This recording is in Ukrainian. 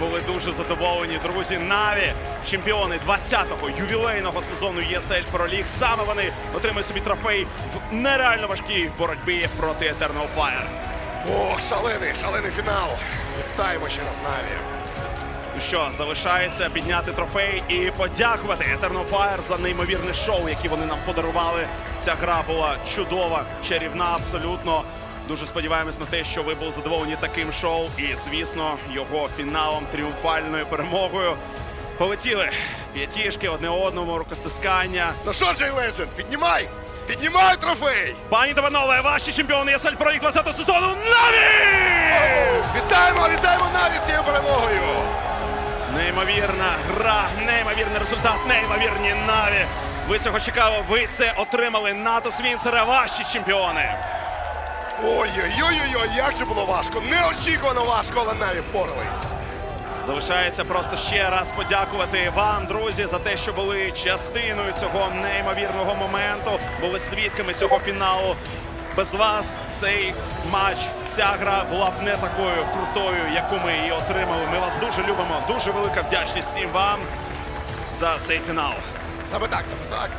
були дуже задоволені. Друзі, Наві, чемпіони 20-го ювілейного сезону ESL Pro League. Саме вони отримують собі трофей в нереально важкій боротьбі проти Eternal Fire. О, шалений, шалений фінал. Вітаємо ще раз Наві. Ну що, залишається підняти трофей і подякувати Eternal Fire за неймовірне шоу, яке вони нам подарували. Ця гра була чудова, чарівна, абсолютно. Дуже сподіваємось на те, що ви були задоволені таким шоу, і звісно, його фіналом, тріумфальною перемогою. Полетіли п'ятішки одне одному, рукостискання. Ну що, Джей Ледженд, піднімай! Піднімай трофей! Пані та панове, ваші чемпіони ЄСЛ League 20-го сезону Наві! Вітаємо, вітаємо Наві з цією перемогою! Неймовірна гра, неймовірний результат, неймовірні наві. Ви цього чекали, ви це отримали. НАТО Свінцера, ваші чемпіони. Ой-ой-ой, як же було важко! Неочікувано важко, але Наві впорались. Залишається просто ще раз подякувати вам, друзі, за те, що були частиною цього неймовірного моменту, були свідками цього фіналу. Без вас цей матч, ця гра була б не такою крутою, яку ми її отримали. Ми вас дуже любимо. Дуже велика вдячність всім вам за цей фінал. Саме так, саме так.